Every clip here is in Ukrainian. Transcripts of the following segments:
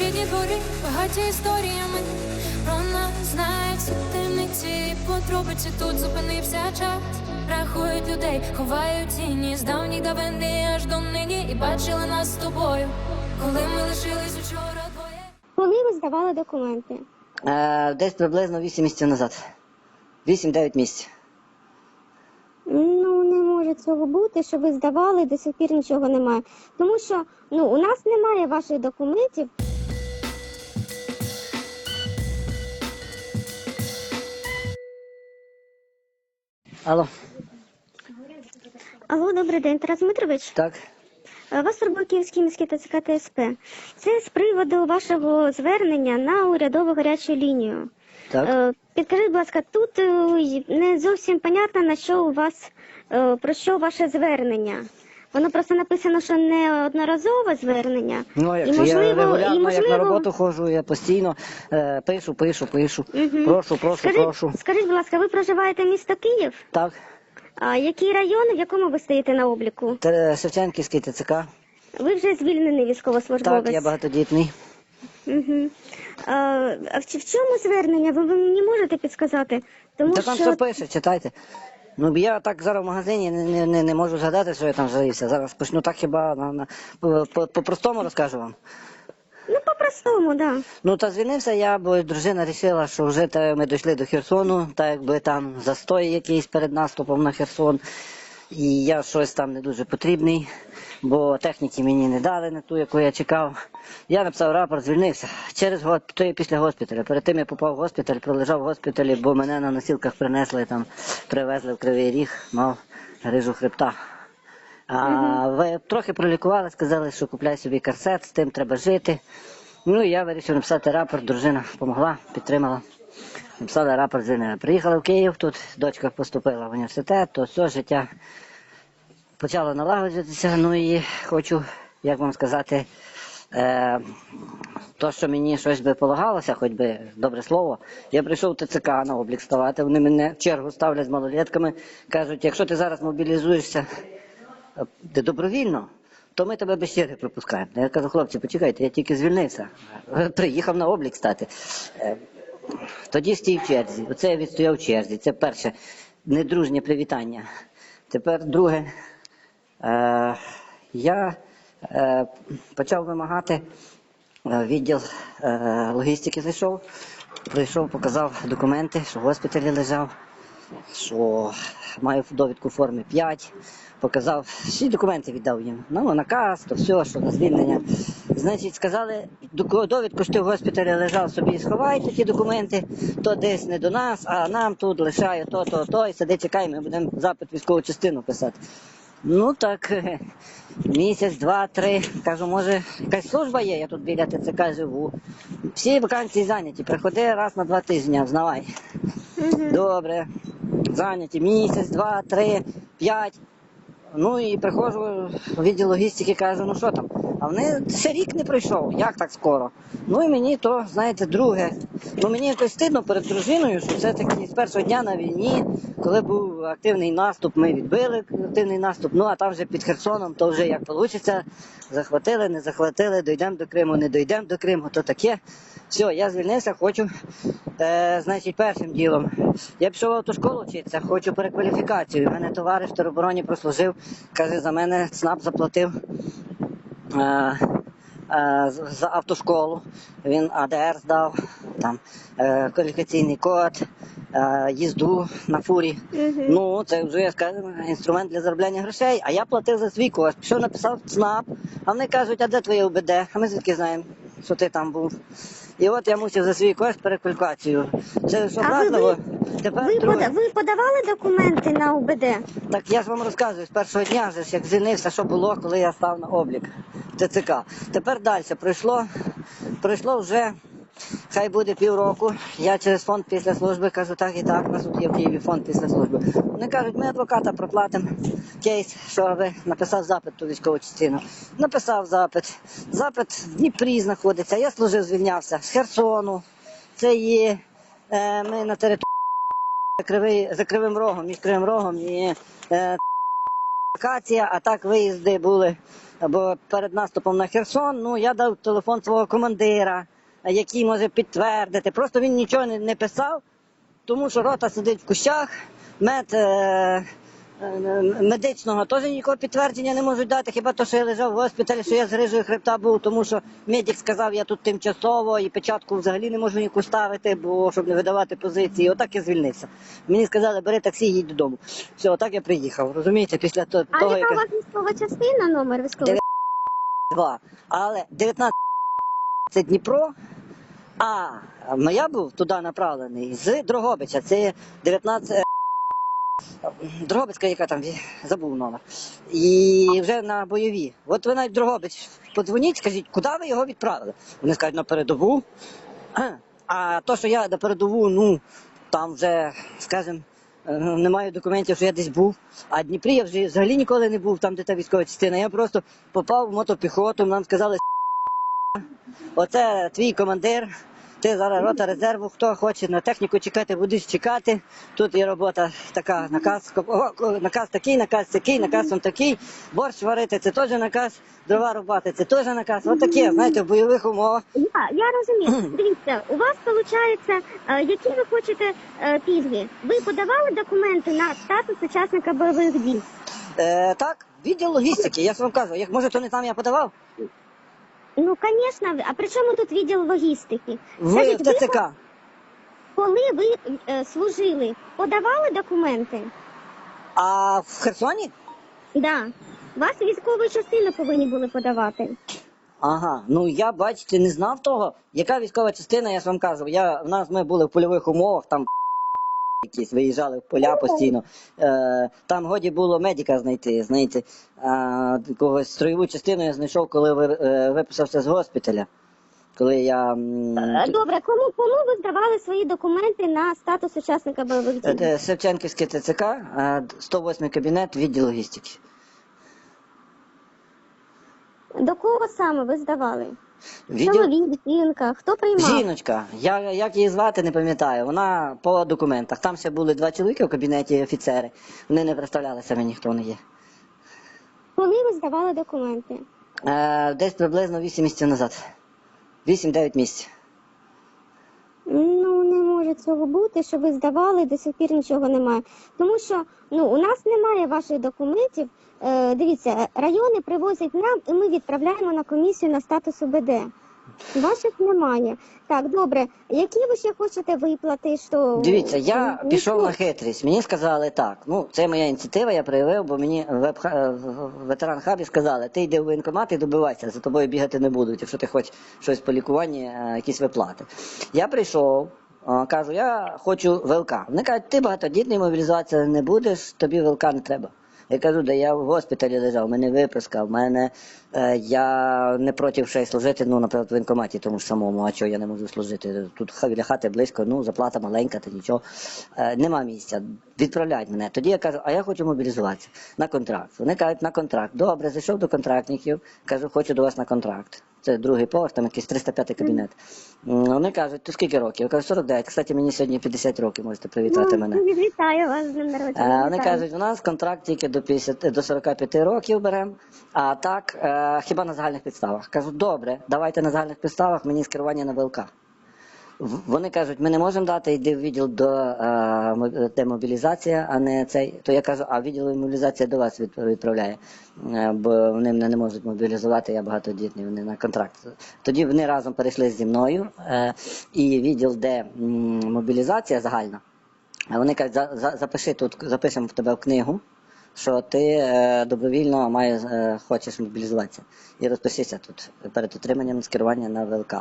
рідні двори, багаті історіями. Про нас знають всі темниці, подробиці тут зупинився час. Рахують людей, ховають тіні з давніх давини аж до нині. І бачили нас з тобою, коли ми лишились учора двоє. Коли ви здавали документи? Е, десь приблизно 8 місяців назад. 8-9 місяців. Ну не може цього бути, що ви здавали до сих пір нічого немає. Тому що ну у нас немає ваших документів. Алло, Алло, добрий день, Тарас Дмитрович. так? Е, Вас турбує Київський міський ТЦК ТСП. Це з приводу вашого звернення на урядову гарячу лінію. Так. Е, Підкажіть, будь ласка, тут е, не зовсім понятно, на що у вас про що ваше звернення. Воно просто написано, що не одноразове звернення. Ну, як і можливо, я регулярно, і можливо... як на роботу ходжу, я постійно е, пишу, пишу, пишу. Мгм. Прошу, прошу, скажіть, прошу. скажіть, будь ласка, ви проживаєте місто Київ? Так, А який район, в якому ви стоїте на обліку? Те- Шевченківський ТЦК. Ви вже звільнений військовослужбовець. Так, я багатодітний. Угу. А, а в, чому звернення? Ви, ви мені можете підсказати? Тому Та там що все пише, читайте. Ну я так зараз в магазині не, не, не, можу згадати, що я там залився. Зараз почну так хіба на, на, по- по- по-простому розкажу вам. ну по-простому, да. Ну та звільнився я, бо дружина вирішила, що вже та, ми дійшли до Херсону, так якби там застой якийсь перед наступом на Херсон. І я щось там не дуже потрібний, бо техніки мені не дали на ту, яку я чекав. Я написав рапорт, звільнився через год, то є після госпіталя. Перед тим я попав в госпіталь, пролежав в госпіталі, бо мене на носілках принесли там, привезли в Кривий Ріг, мав грижу хребта. А ви трохи пролікували, сказали, що купляй собі корсет, з тим треба жити. Ну і я вирішив написати рапорт, дружина допомогла, підтримала. Написали рапорт звільнення. Приїхала в Київ, тут дочка поступила в університет, то все життя почало налагоджуватися. Ну і хочу, як вам сказати, е, то, що мені щось би полагалося, хоч би добре слово, я прийшов в ТЦК на облік ставати. Вони мене в чергу ставлять з малолетками, кажуть, якщо ти зараз мобілізуєшся е, ти добровільно, то ми тебе без черги пропускаємо. Я кажу, хлопці, почекайте, я тільки звільнився. Е, Приїхав на облік стати. Тоді стій в черзі. Оце я відстояв в черзі. Це перше недружнє привітання. Тепер друге. Е, я е, почав вимагати е, відділ е, логістики зайшов, прийшов, показав документи, що в госпіталі лежав, що маю довідку в формі 5, показав, всі документи віддав їм. Ну, наказ, то все, що на звільнення. Значить, сказали, довідку, що ти в госпіталі лежав собі, сховайте ті документи, то десь не до нас, а нам тут лишає то, то, то, і сиди, чекай, ми будемо запит військову частину писати. Ну так, місяць, два, три. Кажу, може, якась служба є, я тут біля ТЦК живу. Всі вакансії зайняті. Приходи раз на два тижні, взнавай. Добре. Зайняті місяць, два, три, п'ять. Ну і приходжу в відділ логістики, кажу, ну що там? А вони ще рік не пройшов, як так скоро? Ну і мені то, знаєте, друге. Ну мені якось стидно перед дружиною, що все-таки з першого дня на війні, коли був активний наступ, ми відбили активний наступ. Ну а там вже під Херсоном, то вже як вийде, захватили, не захватили, дійдемо до Криму, не дійдемо до Криму, то таке. Все, я звільнився, хочу, е, значить, першим ділом. Я пішов в автошколу вчитися, хочу перекваліфікацію. У мене товариш в теробороні прослужив, каже, за мене СНАП заплатив. Е, е, за автошколу. Він АДР здав, там е, кваліфікаційний код, їзду на фурі. Ну, це вже скажімо, інструмент для заробляння грошей. А я платив за свій кошт. Пішов, написав ЦНАП, а вони кажуть, а де твоє УБД? А ми звідки знаємо, що ти там був. І от я мусив за свій кошт перекваліфікацію. Це що ви- образливо? Тепер Ви, друге. пода- ви подавали документи на УБД? Так я ж вам розказую з першого дня, же ж, як звільнився, що було, коли я став на облік ТЦК. Тепер далі пройшло, пройшло вже, хай буде півроку. Я через фонд після служби кажу, так і так, у нас тут є в Києві фонд після служби. Вони кажуть, ми адвоката проплатимо кейс, що ви написав запит ту військову частину. Написав запит. Запит в Дніпрі знаходиться. Я служив, звільнявся з Херсону. Це є е, ми на території. За, кривим рогом, між кривим рогом і е, локація, а так виїзди були. Бо перед наступом на Херсон, ну я дав телефон свого командира, який може підтвердити. Просто він нічого не, писав, тому що рота сидить в кущах, мед е, медичного теж ніякого підтвердження не можуть дати. Хіба то, що я лежав в госпіталі, що я з грижею хребта був, тому що медик сказав, я тут тимчасово і печатку взагалі не можу ніяку ставити, бо щоб не видавати позиції. Отак я звільнився. Мені сказали, бери таксі, їдь додому. Все, отак я приїхав. Розумієте, після то- А того, яка як у вас військова частина, номер військової? два. Але 19 це Дніпро, а я був туди направлений з Дрогобича. Це 19 е, Дрогобицька, яка там забув номер. І вже на бойові. От ви навіть Дрогобич подзвоніть, скажіть, куди ви його відправили? Вони скажуть на передову. А то, що я на передову, ну там вже, скажімо, е, немає документів, що я десь був. А Дніпрі я вже взагалі ніколи не був, там, де та військова частина. Я просто попав в мотопіхоту, нам сказали, оце твій командир. Ти зараз рота резерву, хто хоче на техніку чекати, будеш чекати. Тут є робота така, наказ, наказ такий, наказ такий, наказ он такий. Борщ варити це теж наказ, дрова рубати це теж наказ. От таке, знаєте, в бойових умовах. Я, я розумію. Дивіться, у вас виходить, які ви хочете е, пільги? Ви подавали документи на статус учасника бойових дій? Е, так, відділ логістики, я ж вам кажу, як може, то не там я подавав? Ну, звісно, а при чому тут відділ логістики? В Скажіть, ви ТЦК. коли ви е, служили, подавали документи? А в Херсоні? Да. Вас військові частини повинні були подавати. Ага, ну я бачите, не знав того. Яка військова частина, я ж вам кажу. Я, в нас ми були в польових умовах, там якісь виїжджали в поля постійно. Е, там годі було медика знайти, знаєте, а, когось строєву частину я знайшов, коли ви, е, виписався з госпіталя. Коли я Е, Добре, кому кому ви здавали свої документи на статус учасника бойових е, дій? е, Шевченківське ТЦК, е, 108 кабінет, відділ логістики. До кого саме ви здавали? Відділ Чоловік, жінка, хто приймав? Жіночка, я як її звати, не пам'ятаю. Вона по документах. Там ще були два чоловіки в кабінеті офіцери. Вони не представлялися мені, хто вони є. Коли ви здавали документи? Е, десь приблизно 8 місяців назад. 8-9 місяців. Може цього бути, що ви здавали, до сих пір нічого немає. Тому що ну у нас немає ваших документів. Е, дивіться, райони привозять нам, і ми відправляємо на комісію на статус ОБД. Ваших немає. Так, добре. Які ви ще хочете виплати? Що Дивіться, я Ну, пішов на хитрість. Мені сказали так. Ну, це моя ініціатива, я проявив, бо мені в в ветеран хабі сказали, ти йди в воєнкомат і добивайся, за тобою бігати не будуть, якщо ти хочеш щось по лікуванні, е, якісь виплати. Я прийшов. Кажу, я хочу ВЛК. Вони кажуть, ти багатодітний, мобілізація не будеш, тобі ВЛК не треба. Я кажу, да я в госпіталі лежав, мене виписка, в мене е, я не проти ще й служити, ну, наприклад, в воєнкоматі тому ж самому, а чого я не можу служити? Тут біля хати близько, ну, заплата маленька, та нічого. Е, нема місця. Відправляють мене. Тоді я кажу, а я хочу мобілізуватися на контракт. Вони кажуть, на контракт. Добре, зайшов до контрактників, кажу, хочу до вас на контракт. Це другий поверх, там якийсь 305 кабінет. Вони кажуть, то скільки років? Я кажу, 49. Кстати, мені сьогодні 50 років, можете привітати мене. Ну, вітаю вас з днем народження. Е, Вони кажуть, у нас контракт тільки до 50, до 45 років беремо, а так е, хіба на загальних підставах. Кажу, добре, давайте на загальних підставах мені скерування на ВЛК. Вони кажуть, ми не можемо дати, йди в відділ до е, демобілізація, а не цей. То я кажу, а відділ мобілізація до вас відправляє, Е, бо вони мене не можуть мобілізувати, я багатодітний, вони на контракт. Тоді вони разом перейшли зі мною, е, і відділ, де мобілізація загальна, вони кажуть, за, за, запиши тут, запишемо в тебе в книгу, що ти е, добровільно маєш, е, хочеш мобілізуватися. І розпишися тут перед отриманням скерування на ВЛК.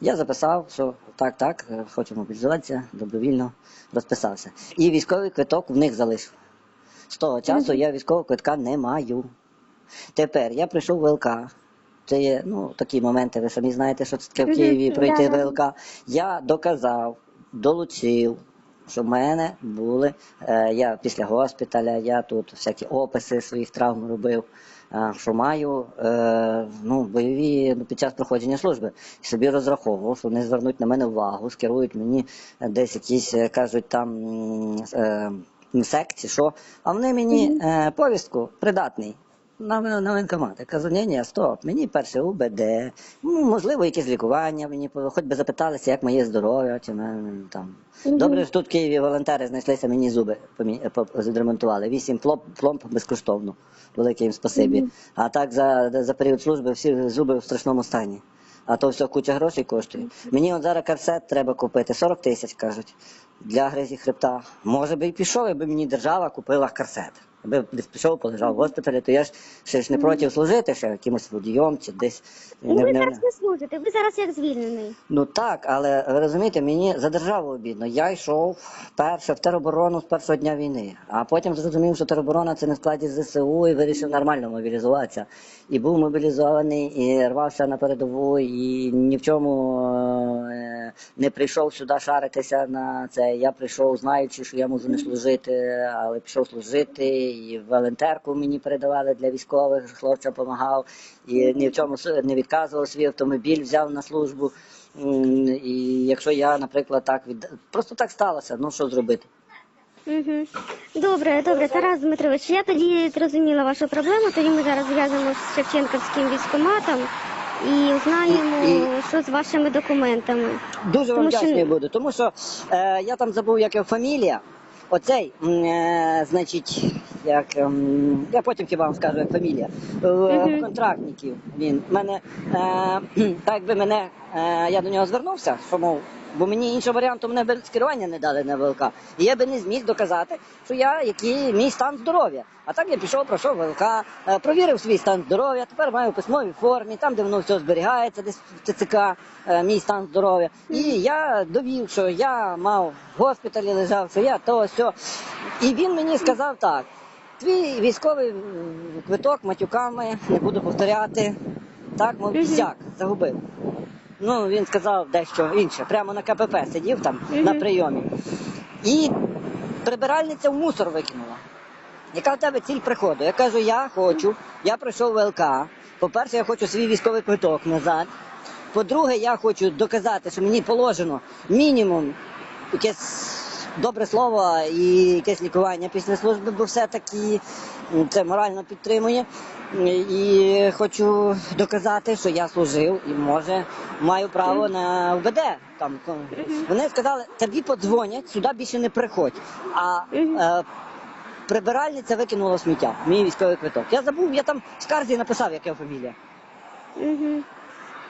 Я записав, що так, так, е, хочу мобілізуватися, добровільно розписався. І військовий квиток в них залишив. З того часу я військового квитка не маю. Тепер я прийшов в ВЛК. Це є ну, такі моменти, ви самі знаєте, що це таке в Києві пройти. ВЛК. Я доказав, долучив, що в мене були. Е, я після госпіталя, я тут всякі описи своїх травм робив. Е, Що маю е, ну, бойові ну, під час проходження служби. І собі розраховував, що вони звернуть на мене увагу, скерують мені десь якісь, е, кажуть, там секції, що. А вони мені повістку придатний. На, на воєнкомат. Я кажу, ні, ні, стоп, мені перше УБД, ну, можливо, якесь лікування, мені хоч би запиталися, як моє здоров'я, чи мене там. Добре, що тут в Києві волонтери знайшлися, мені зуби відремонтували. Вісім пломб, пломб безкоштовно. Велике їм спасибі. А так за, за період служби всі зуби в страшному стані. А то все куча грошей коштує. Мені от зараз корсет треба купити, 40 тисяч кажуть, для гризі хребта. Може би і пішов, якби мені держава купила корсет. Аби десь пішов, полежав в госпіталі, то я ж ще ж не проти служити, ще якимось водієм чи десь. Ну, ви не- зараз не служите, ви зараз як звільнений. Ну так, але ви розумієте, мені за державу обідно. Я йшов перше в тероборону з першого дня війни, а потім зрозумів, що тероборона це не в складі ЗСУ і вирішив нормально мобілізуватися. І був мобілізований, і рвався на передову, і ні в чому не прийшов сюди шаритися на це. Я прийшов, знаючи, що я можу не служити, але пішов служити, і волонтерку мені передавали для військових, хлопцям допомагав, і ні в чому не відказував свій автомобіль, взяв на службу. І якщо я, наприклад, так від просто так сталося, ну що зробити? Угу. Добре, добре, Тарас Дмитрович, я тоді зрозуміла вашу проблему, тоді ми зараз зв'яжемо з Шевченківським військкоматом і узнаємо, І- що з вашими документами. Дуже вам вдячний що- буду, тому що е, я там забув, як його фамілія. Оцей, е, значить, як е, я потім хіба вам скажу, як фамілія. Е, Мгм. Контрактників. Він мене е, так якби мене е, я до нього звернувся, що мов, бо мені іншого варіанту мене без керування не дали на ВЛК. І я би не зміг доказати, що я який мій стан здоров'я. А так я пішов, пройшов ВЛК, е, провірив свій стан здоров'я. Тепер маю в письмовій формі, там де воно все зберігається, десь в ТЦК, е, мій стан здоров'я. І я довів, що я мав в госпіталі лежав, що я то все. І він мені сказав так. Твій військовий квиток матюками, не буду повторяти. Так, мов Мгм. загубив. Ну, він сказав дещо інше. Прямо на КПП сидів там Мгм. на прийомі. І прибиральниця в мусор викинула. Яка в тебе ціль приходу? Я кажу, я хочу, я пройшов ВЛК. По-перше, я хочу свій військовий квиток назад. По-друге, я хочу доказати, що мені положено мінімум якесь добре слово і якесь лікування після служби, бо все-таки це морально підтримує. І хочу доказати, що я служив і може маю право на УБД. Там вони сказали, тобі подзвонять, сюди більше не приходь. А е, прибиральниця викинула сміття, мій військовий квиток. Я забув, я там в скарзі написав, яка фамілія.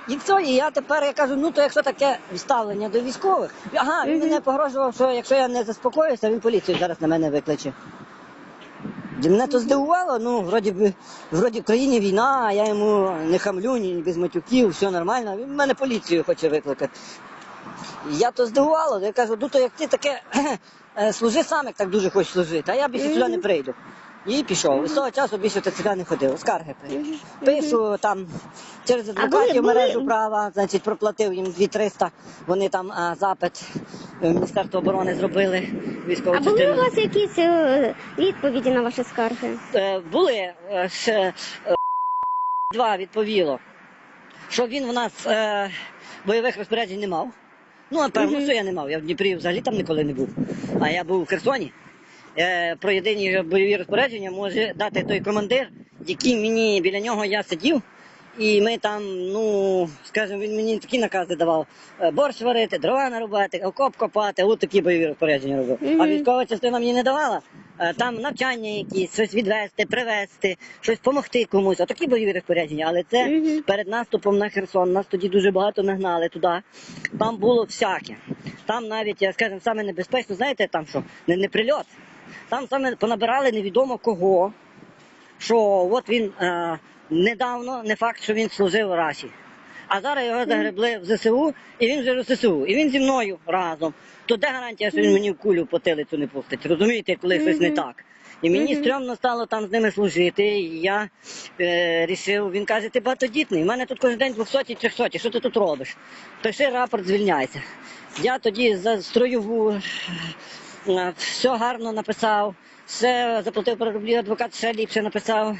І все, і я тепер я кажу, ну то якщо таке ставлення до військових, ага, він мене погрожував, що якщо я не заспокоюся, він поліцію зараз на мене викличе. Мене то здивувало, ну, вроді би, вроді в країні війна, а я йому не хамлю, ні без матюків, все нормально, він мене поліцію хоче викликати. Я то здивувало, я кажу, ну то як ти таке е, служи сам, як так дуже хочеш служити, а я більше сюди не прийду. І пішов. І з того часу більше ТЦК не ходив, скарги. Пишу там через адвокатів мережу права, значить, проплатив їм 2300, вони там а, запит в Міністерство оборони зробили військову А були у частину. вас якісь е, відповіді на ваші скарги? Е, були е, ще е, два відповіло, що він в нас е, бойових розпоряджень не мав. Ну, напевно, Мгм. що я не мав. Я в Дніпрі взагалі там ніколи не був. А я був у Херсоні. Е, про єдині бойові розпорядження може дати той командир, який мені біля нього я сидів. І ми там, ну, скажімо, він мені такі накази давав: е, борщ варити, дрова нарубати, окоп копати, от такі бойові розпорядження робив. Мгм. А військова частина мені не давала. Е, Там навчання якісь, щось відвести, привезти, щось допомогти комусь. Отакі бойові розпорядження. Але це Мгм. перед наступом на Херсон. Нас тоді дуже багато нагнали туди. Там було всяке. Там навіть, я скажімо, саме небезпечно, знаєте, там що, не, не прильот. Там саме понабирали невідомо кого, що от він е, недавно, не факт, що він служив у Раші. А зараз його загребли в ЗСУ, і він вже в ЗСУ, і він зі мною разом. То де гарантія, що він мені в кулю в потилицю не пустить? Розумієте, коли щось не так. І мені стрьомно стало там з ними служити. І я е, рішив, він каже, ти багатодітний, у мене тут кожен день 200 300 що ти тут робиш? Пиши рапорт, звільняйся. Я тоді за е, все гарно написав, все заплатив пару рублів, адвокат ще ліпше написав.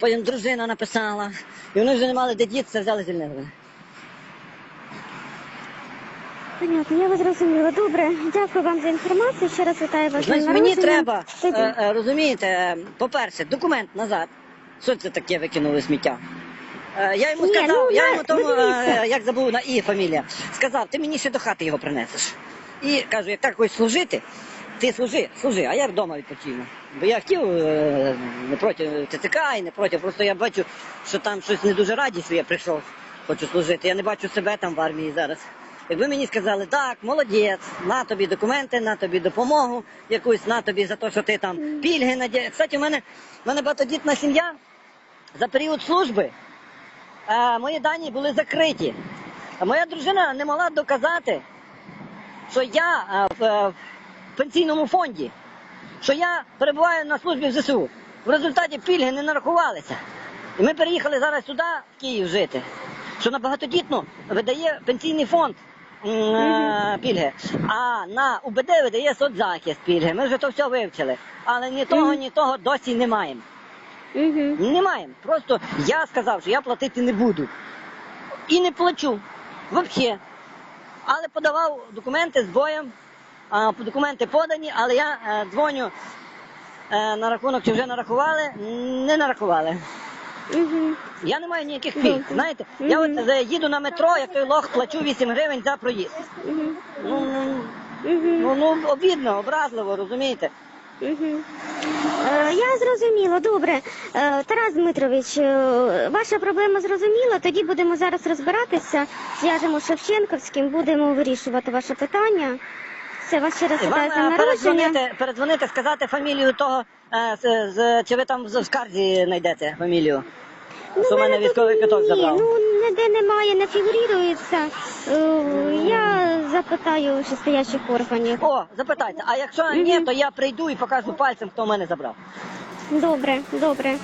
Потім дружина написала. І вони вже не мали де дітися, взяли звільнили. Понятно, я вас зрозуміла. Добре, дякую вам за інформацію. Ще раз вітаю вас. Значить, мені треба, е, е, розумієте, е, по-перше, документ назад. Що це таке викинули сміття? Е, Я йому Ні, сказав, ну, я йому тому, дивіться. е, як забув на і фамілія, сказав, ти мені ще до хати його принесеш. І кажу, як так хочеш служити, ти служи, служи, а я вдома відпочину. Бо я хотів е, не проти ТЦК і не проти, просто я бачу, що там щось не дуже раді, що я прийшов, хочу служити. Я не бачу себе там в армії зараз. Якби мені сказали, так, молодець, на тобі документи, на тобі допомогу якусь, на тобі за те, що ти там пільги надє. Кстати, у мене, у мене багатодітна сім'я за період служби. Мої дані були закриті. А Моя дружина не могла доказати, що я е, в, е, пенсійному фонді, що я перебуваю на службі в ЗСУ. В результаті пільги не нарахувалися. І ми переїхали зараз сюди, в Київ, жити. Що на багатодітну видає пенсійний фонд е, пільги, а на УБД видає соцзахист пільги. Ми вже то все вивчили. Але ні того, ні того досі не маємо. Не маємо. Просто я сказав, що я платити не буду. І не плачу. Взагалі. Але подавав документи з боєм. Документи подані, але я е, дзвоню е, на рахунок, чи вже нарахували, не нарахували. Угу. Я не маю ніяких пільг. Знаєте, Знаєте, я от їду на метро, як той лох, плачу 8 гривень за проїзд. Угу. Ну, ну, ну, ну обідно, образливо, розумієте? Е, Я зрозуміла, добре. Е, Тарас Дмитрович, е, ваша проблема зрозуміла. Тоді будемо зараз розбиратися. Зв'яжемо з Шевченковським, будемо вирішувати ваше питання. Все, вас ще раз Вам е, народження. передзвонити, передзвонити, сказати фамілію того, е, з, з- чи ви там в скарзі знайдете фамілію? що в мене тут військовий квиток ні. Ну, ніде немає, не фігурується. Е, Я запитаю шестиящих органів. О, запитайте, а якщо ні, то я прийду і покажу пальцем, хто в мене забрав. Добре, добре.